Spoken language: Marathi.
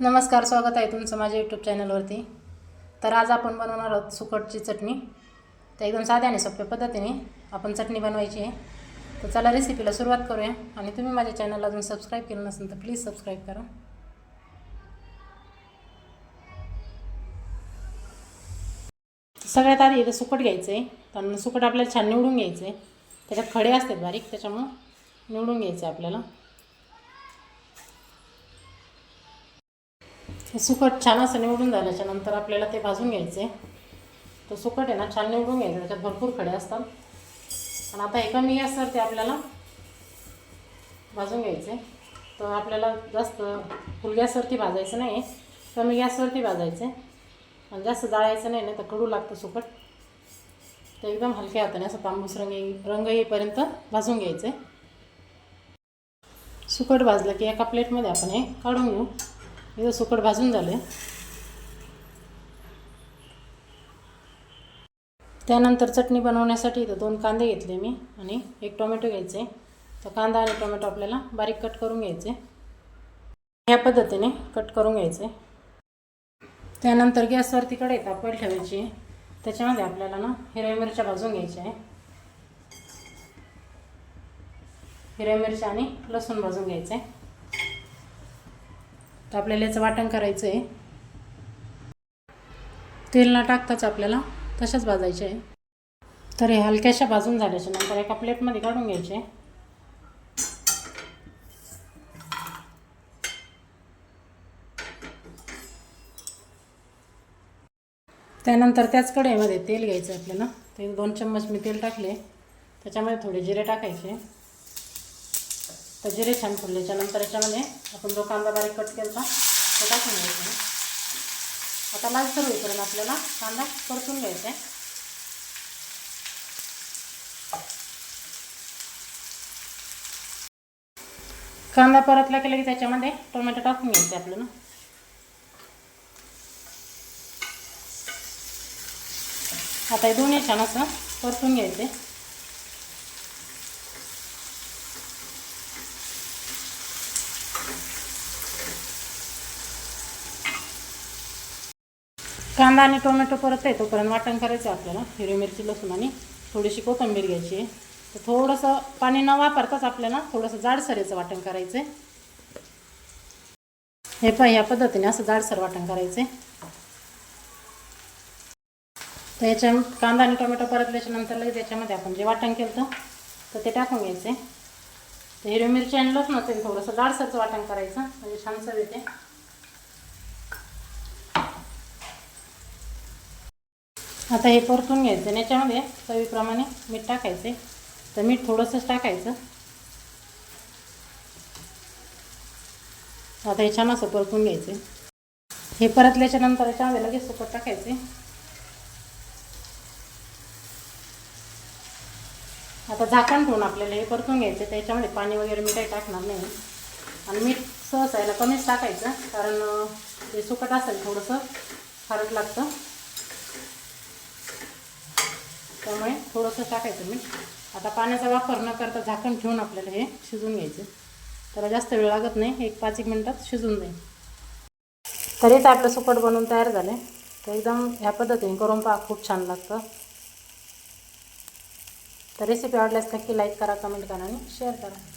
नमस्कार स्वागत आहे तुमचं माझ्या यूट्यूब चॅनलवरती तर आज आपण बनवणार आहोत सुकटची चटणी. तर एकदम साध्या आणि सोप्या पद्धतीने आपण चटणी बनवायची आहे. तर चला रेसिपीला सुरुवात करूया. आणि तुम्ही माझ्या चॅनलला अजून सबस्क्राईब केलं नसेल तर प्लीज सबस्क्राईब करा. सगळ्यात आधी इथं सुकट घ्यायचं आहे कारण सुकट आपल्याला छान निवडून घ्यायचं आहे त्याच्यात खडे असतात बारीक त्याच्यामुळं निवडून घ्यायचं आहे आपल्याला. हे सुकट छान असं निवडून झाल्याच्यानंतर आपल्याला ते भाजून घ्यायचे. आहे तो सुकट आहे ना छान निवडून घ्यायचं त्याच्यात भरपूर खडे असतात. आणि आता हे कमी गॅसवर ते आपल्याला भाजून घ्यायचे. तर आपल्याला जास्त फुल गॅसवरती भाजायचं नाही कमी गॅसवरती भाजायचे. आणि जास्त जाळायचं नाही ना तर कडू लागतं सुकट. ते एकदम हलक्या हाताने असं तांबूस रंग रंग येईपर्यंत भाजून घ्यायचे. सुकट भाजलं की एका प्लेटमध्ये आपण हे काढून घेऊ. इथं सुकट भाजून झाले त्यानंतर चटणी बनवण्यासाठी इथं दोन कांदे घेतले मी आणि एक टोमॅटो घ्यायचे. तर कांदा आणि टोमॅटो आपल्याला बारीक कट करून घ्यायचे. ह्या पद्धतीने कट करून घ्यायचे. त्यानंतर गॅसवरती कढई तापवायला ठेवायची. आहे. त्याच्यामध्ये आपल्याला ना हिरव्या मिरच्या भाजून घ्यायच्या आहे. हिरव्या मिरच्या आणि लसूण भाजून घ्यायचं. आहे तर आपल्याला याचं वाटण करायचं आहे तेल न टाकताच आपल्याला तशाच भाजायचे. आहे तर हे हलक्याशा भाजून झाल्याच्यानंतर एका प्लेटमध्ये काढून घ्यायचे. त्यानंतर त्याच कढईमध्ये तेल घ्यायचं आपल्याला. ते दोन चम्मच मी तेल टाकले. त्याच्यामध्ये थोडे जिरे टाकायचे. तर जिरे छान फुलल्याच्या नंतर याच्यामध्ये आपण जो कांदा बारीक कट केला तो टाकून घ्यायचा आता लालसर होईपर्यंत आपल्याला कांदा परतून घ्यायचा आहे. कांदा परतला केला की त्याच्यामध्ये टोमॅटो टाकून घ्यायचे आपल्याला. आता हे दोन्ही छान असं परतून घ्यायचे. कांदा आणि टोमॅटो परत आहे तोपर्यंत वाटण करायचं आहे आपल्याला. हिरवी मिरची लसूण आणि थोडीशी कोथिंबीर घ्यायची आहे. तर थोडंसं पाणी न वापरताच आपल्याला थोडंसं जाडसरेचं वाटण करायचं आहे हे पण ह्या पद्धतीने असं जाडसर वाटण करायचं आहे तर याच्या कांदा आणि टोमॅटो परतल्याच्यानंतर लगेच याच्यामध्ये आपण जे वाटण केलं तर ते टाकून घ्यायचे तर हिरवी मिरची आणि लसूण असेल थोडंसं जाडसरचं वाटण करायचं. म्हणजे छान चव येते आता हे परतून घ्यायचं. आणि याच्यामध्ये चवीप्रमाणे मीठ टाकायचे तर मीठ थोडंसंच टाकायचं. आता हे छान असं परतून घ्यायचे हे परतल्याच्या नंतर याच्यामध्ये लगेच सुकट टाकायचे आता झाकण ठेवून आपल्याला हे परतून घ्यायचं त्याच्यामध्ये पाणी वगैरे मी काही टाकणार नाही. आणि मीठ सहसायला कमीच टाकायचं. कारण ते सुकट असेल थोडंसं खारट लागतं. थोडंसं टाकायचं मीठ आता पाण्याचा वापर न करता झाकण ठेवून आपल्याला हे शिजून घ्यायचं. त्याला जास्त वेळ लागत नाही. एक पाच एक मिनटात शिजून जाईल. तरी तर आपलं सुकट बनवून तयार झालं. तर एकदम ह्या पद्धतीने करून पहा खूप छान लागतं. तर रेसिपी आवडल्यास नक्की लाईक करा कमेंट करा आणि शेअर करा.